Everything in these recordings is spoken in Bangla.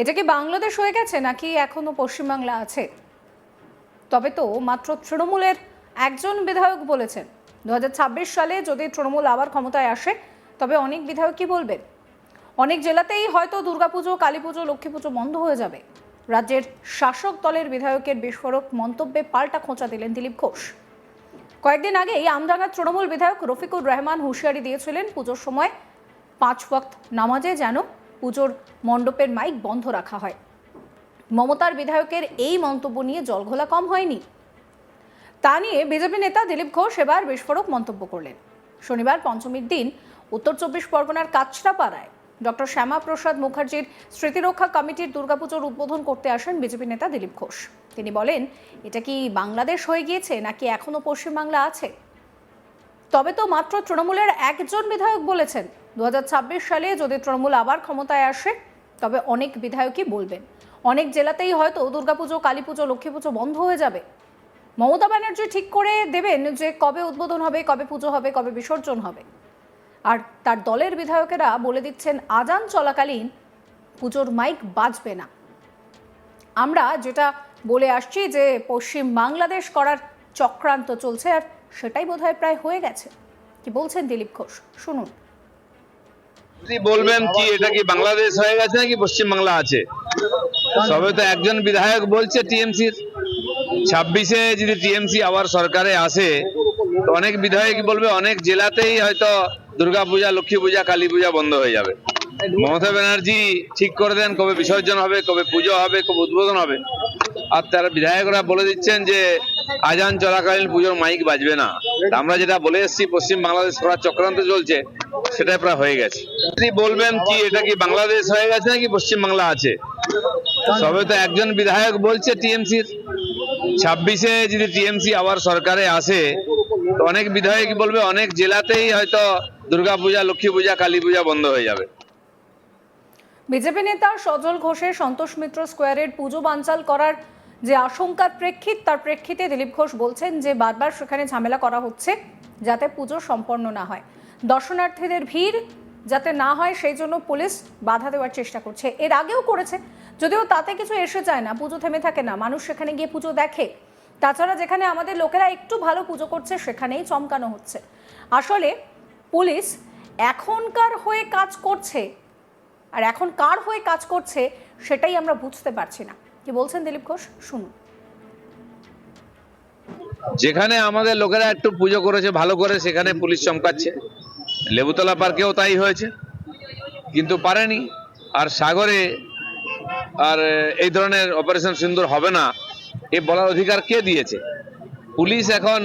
এটা কি বাংলাদেশ হয়ে গেছে নাকি এখনও পশ্চিমবাংলা আছে? তবে তো মাত্র তৃণমূলের একজন বিধায়ক বলেছেন। দুহাজার ছাব্বিশ সালে যদি তৃণমূল আবার ক্ষমতায় আসে, তবে অনেক বিধায়ক কি বলবেন? অনেক জেলাতেই হয়তো দুর্গাপুজো কালী পুজো লক্ষ্মী পুজো বন্ধ হয়ে যাবে। রাজ্যের শাসক দলের বিধায়কের বিস্ফোরক মন্তব্যে পাল্টা খোঁচা দিলেন দিলীপ ঘোষ। কয়েকদিন আগেই আমডাঙ্গার তৃণমূল বিধায়ক রফিকুর রহমান হুঁশিয়ারি দিয়েছিলেন পুজোর সময়, পাঁচ ওয়াক্ত নামাজে যেন পুজোর মণ্ডপের মাইক বন্ধ রাখা হয়। মমতার বিধায়কের এই মন্তব্য নিয়ে জলঘোলা কম হয়নি। তা নিয়ে বিজেপি নেতা দিলীপ ঘোষ এবার বিস্ফোরক মন্তব্য করলেন। শনিবার পঞ্চমীর দিন উত্তর চব্বিশ পরগনার কাছড়াপাড়ায় ডক্টর শ্যামাপ্রসাদ মুখার্জির স্মৃতিরক্ষা কমিটির দুর্গাপুজোর উদ্বোধন করতে আসেন বিজেপি নেতা দিলীপ ঘোষ। তিনি বলেন, এটা কি বাংলাদেশ হয়ে গিয়েছে নাকি এখনও পশ্চিমবাংলা আছে? তবে তো মাত্র তৃণমূলের একজন বিধায়ক বলেছেন দু হাজার ছাব্বিশ সালে যদি তৃণমূল আবার ক্ষমতায় আসে, তবে অনেক বিধায়কই বলবেন। অনেক জেলাতেই হয়তো দুর্গাপুজো কালী পুজো লক্ষ্মী পুজো বন্ধ হয়ে যাবে। মমতা ব্যানার্জি ঠিক করে দেবেন যে কবে উদ্বোধন হবে, কবে পুজো হবে, কবে বিসর্জন হবে। আর তার দলের বিধায়কেরা বলে দিচ্ছেন, আজান চলাকালীন পুজোর মাইক বাজবে না। আমরা যেটা বলে আসছি যে পশ্চিম বাংলাদেশ করার চক্রান্ত চলছে, আর সেটাই বোধহয় প্রায় হয়ে গেছে। কি বলছেন দিলীপ ঘোষ? শুনুন। আপনি বলবেন কি এটা কি বাংলাদেশ হয়ে গেছে নাকি পশ্চিম বাংলা আছে? সবে তো একজন বিধায়ক বলছে টিএমসির। ছাব্বিশে যদি টিএমসি আবার সরকারে আসে তো অনেক বিধায়ক বলবে অনেক জেলাতেই হয়তো দুর্গা পূজা লক্ষ্মী পূজা কালী পূজা বন্ধ হয়ে যাবে। মমতা ব্যানার্জি ঠিক করে দেন কবে বিসর্জন হবে কবে পুজো হবে কবে উদ্বোধন হবে। আর তারা বিধায়করা বলে দিচ্ছেন যে আজান চলাকালীন পুজোর মাইক বাজবে না। আমরা যেটা বলে এসেছি, পশ্চিম বাংলাদেশ করার চক্রান্ত চলছে সেটা প্রায় হয়ে গেছে। আপনি বলবেন কি, এটা কি বাংলাদেশ হয়ে গেছে নাকি পশ্চিম বাংলা আছে? সবে তো একজন বিধায়ক বলছে টিএমসির ছাব্বিশে যদি টিএমসি আবার সরকারে আসে, তো অনেক বিধায়ক বলবে, অনেক জেলাতেই হয়তো দুর্গা পূজা লক্ষ্মী পূজা, কালী পূজা বন্ধ হয়ে যাবে। বিজেপি নেতা সজল ঘোষের সন্তোষ মিত্র স্কোয়ারের পুজো বানচাল করার যে আশঙ্কার প্রেক্ষিত, তার প্রেক্ষিতে দিলীপ ঘোষ বলছেন যে বারবার সেখানে ঝামেলা করা হচ্ছে যাতে পুজো সম্পন্ন না হয়। দর্শনার্থীদের ভিড় যাতে না হয়, সেই জন্য পুলিশ বাধা দেওয়ার চেষ্টা করছে। এর আগেও করেছে, যদিও তাতে কিছু এসে যায় না, পুজো থেমে থাকে না, মানুষ সেখানে গিয়ে পুজো দেখে। তাছাড়া যেখানে আমাদের লোকেরা একটু ভালো পুজো করছে, সেখানেই চমকানো হচ্ছে। আসলে পুলিশ এখনকার হয়ে কাজ করছে, আর এখন কার হয়ে কাজ করছে, সেটাই আমরা বুঝতে পারছি না। কি বলছেন দিলীপ ঘোষ? শুনুন। যেখানে আমাদের লোকেরা একটু পুজো করেছে ভালো করে সেখানে পুলিশ চমকাচ্ছে। লেবুতলা পার্কেও তাই হয়েছে। কিন্তু পারেনি। আর সাগরে আর এই ধরনের অপারেশন সুন্দর হবে না এ বলার অধিকার কে দিয়েছে? পুলিশ এখন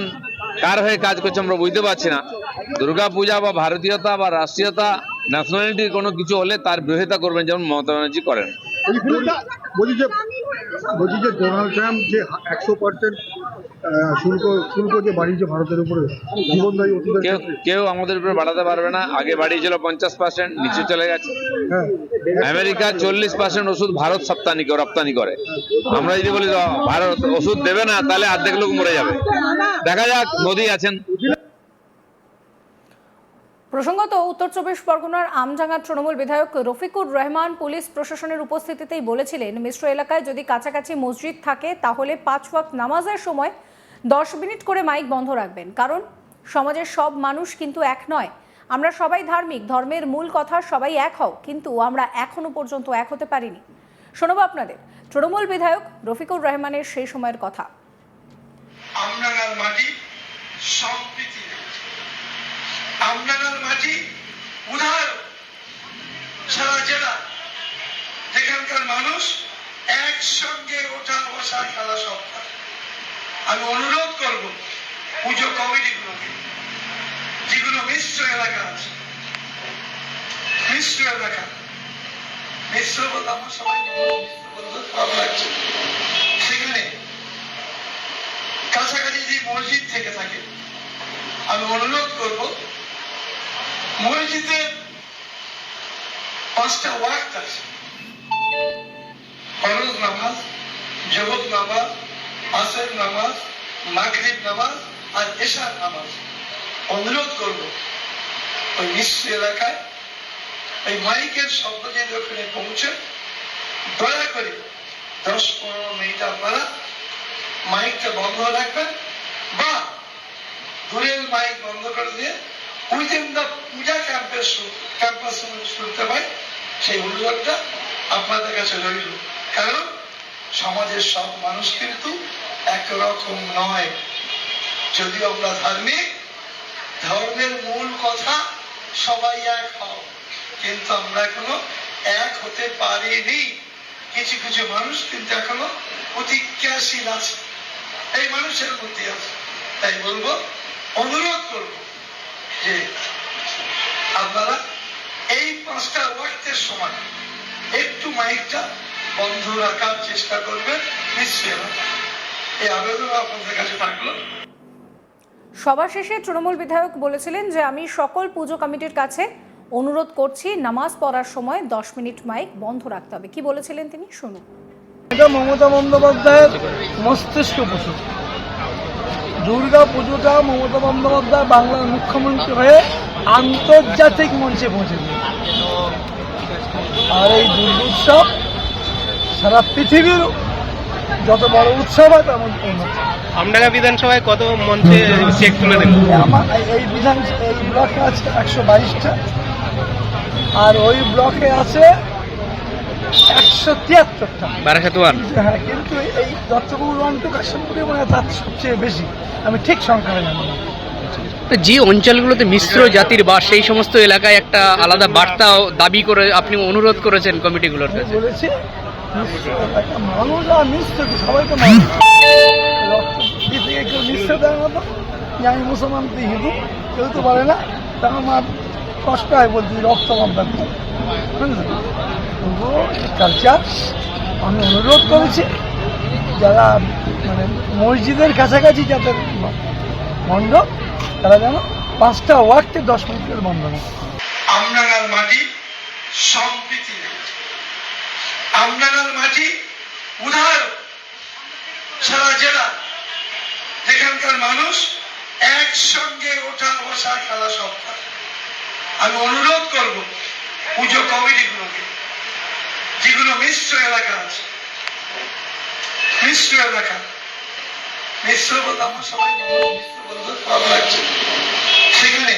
কার হয়ে কাজ করছে আমরা বুঝতে পারছি না। দুর্গা পূজা বা ভারতীয়তা বা রাষ্ট্রীয়তা ন্যাশনালিটির কোনো কিছু হলে তার বিরোধিতা করবেন যেমন মমতা ব্যানার্জি করেন। বলছি যে ডোনাল্ড ট্রাম্প যে একশো পার্সেন্ট শুল্ক শুল্ক যে বাড়িয়েছে ভারতের উপরে জীবনদায়ী ওষুধের কেউ আমাদের উপরে বাড়াতে পারবে না। আগে বাড়িয়েছিল পঞ্চাশ পার্সেন্ট নিচে চলে গেছে। হ্যাঁ। আমেরিকা চল্লিশ পার্সেন্ট ওষুধ ভারত রপ্তানি করে রপ্তানি করে। আমরা যদি বলি ভারত ওষুধ দেবে না তাহলে অর্ধেক লোক মরে যাবে। দেখা যাক মোদি আছেন। প্রসঙ্গত, উত্তর চব্বিশ পরগনার আমডাঙ্গা তৃণমূল বিধায়ক রফিকুর রহমান পুলিশ প্রশাসনের উপস্থিতিতেই বলেছিলেন, মিশ্র এলাকায় যদি কাছাকাছি মসজিদ থাকে, তাহলে পাঁচ ওয়াক্ত নামাজের সময় দশ মিনিট করে মাইক বন্ধ রাখবেন। কারণ, সমাজের সব মানুষ কিন্তু এক নয়। আমরা সবাই ধার্মিক, ধর্মের মূল কথা সবাই এক হও, কিন্তু আমরা এখনও পর্যন্ত এক হতে পারিনি। শোনবো আপনাদের, তৃণমূল বিধায়ক রফিকুর রহমানের সেই সময়ের কথা। মাটি সম্প্রীতি আমনাগার মাটি উদাহরণ, সারা জেলা। যেখানকার মানুষ একসঙ্গে ওঠা, বসা, খেলা সব আমি অনুরোধ করব পুজো কমিটিগুলোকে, যেগুলো মিশ্র এলাকা আছে। মিশ্র এলাকা। মিশ্র বলতে আমার সবাই সেখানে কাছাকাছি যে মসজিদ থেকে থাকে, আমি অনুরোধ করব মসজিদের পাঁচটা ওয়াক্ত আছে। ফরজ নামাজ জগৎ নামাজ, আসর নামাজ, মাগরিব নামাজ আর এশার নামাজ। অনুরোধ করব, ওই মিশ্র এলাকায় এই মাইকের শব্দ যদি ওখানে পৌঁছে, দয়া করে দশ পনেরো মিনিট আপনারা মাইকটা বন্ধ রাখবেন বা দূরের মাইক বন্ধ করে দিয়ে উইদিন পূজা ক্যাম্পাস ক্যাম্পাস শুনতে পাই। সেই অনুরোধটা আপনাদের কাছে রইল। কারণ সমাজের সব মানুষ কিন্তু একরকম নয়। যদিও আমরা ধার্মিক, ধর্মের মূল কথা সবাই এক হও। কিন্তু আমরা এখনও এক হতে পারিনি। কিছু কিছু মানুষ কিন্তু এখনও প্রতিজ্ঞাশীল আছে। এই মানুষের মধ্যে আছে। তাই বলব, অনুরোধ করব যে আপনারা এই পাঁচটা ওয়াক্তের সময় একটু মাইকটা বন্ধ রাখার চেষ্টা করবেন নিশ্চয় এই আবেদন আপনাদের কাছে থাকল। সভা শেষে তৃণমূল বিধায়ক বলেছিলেন যে আমি সকল পুজো কমিটির কাছে অনুরোধ করছি নামাজ পড়ার সময় দশ মিনিট মাইক বন্ধ রাখতে হবে। কি বলেছিলেন তিনি? শুনুন। এটা মমতা বন্দ্যোপাধ্যায়ের মস্তিষ্ক প্রসূত দুর্গা পুজোটা মমতা বন্দ্যোপাধ্যায় বাংলার মুখ্যমন্ত্রী হয়ে আন্তর্জাতিক মঞ্চে পৌঁছে দিয়েছে আর এই দুর্গোৎসব সারা পৃথিবীর যত বড় উৎসব হয় অন্যতম। আমডাঙ্গা বিধানসভায় কত মঞ্চে চেক তুলে দেন আমার এই- এই বিধান এই ব্লকে আছে একশো বাইশটা। আর ওই ব্লকে আছে একশো তিয়াত্তরটা। বারাসাত ওয়ান? হ্যাঁ কিন্তু এই দত্তপুর ওয়ান টু মানে তার সবচেয়ে বেশি। আমি ঠিক সংখ্যাটা জানি না। যে অঞ্চলগুলোতে মিশ্র জাতির বাস সেই সমস্ত এলাকায় একটা আলাদা বার্তা দাবি করে আপনি অনুরোধ করেছেন কমিটিগুলোর কাছে। বলেছি মিশ্র মানুষ আর মিশ্র কি সবাই তো মানুষ। রক্ত দিয়ে থেকে কেউ মিশ্র দেওয়ার মতো যে আমি মুসলমান হিন্দু কেউ তো পারে না। তা আমার কষ্ট হয় বলছি রক্ত কালচার আমি অনুরোধ করেছি, যারা মানে মসজিদের কাছাকাছি যাদের মণ্ডপ, তারা যেন পাঁচটা ওয়ার্ডে দশ মিনিট করে বন্ধ না আমডাঙ্গার মাটি সম্প্রীতি আমডাঙ্গার মাটি উদাহরণ। সারা জেলা, যেখানকার মানুষ একসঙ্গে ওঠা বসা খেলা সব। আমি অনুরোধ করব পুজো কমিটিগুলোকে যেগুলো মিশ্র এলাকা আছে। মিশ্র এলাকা। মিশ্র বলতে আমার সবাই মিশ্র বলতে লাগছে সেখানে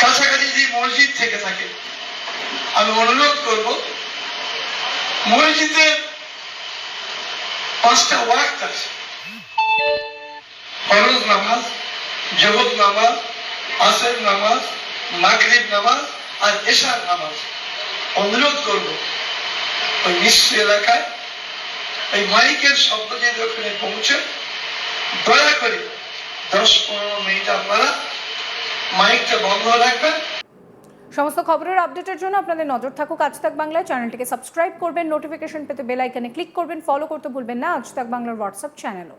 কাছাকাছি যে মসজিদ থেকে থাকে, আমি অনুরোধ করব, মসজিদের পাঁচটা ওয়াক্ত আছে। ফরজ নামাজ জগৎ নামাজ, আসর নামাজ, মাগরিব নামাজ আর এশার নামাজ অনুরোধ করব। ওই মিশ্র এলাকায় ওই মাইকের শব্দ যদি ওখানে পৌঁছে দয়া করে দশ পনেরো মিনিট আপনারা মাইকটা বন্ধ রাখবেন। সমস্ত খবরের আপডেটের জন্য আপনাদের নজর থাকুক আজ তাক বাংলায়। চ্যানেলটিকে সাবস্ক্রাইব করবেন, নোটিফিকেশন পেতে বেল আইকনে ক্লিক করবেন, ফলো করতে ভুলবেন না। আজ তাক বাংলার হোয়াটসঅ্যাপ চ্যানেলও।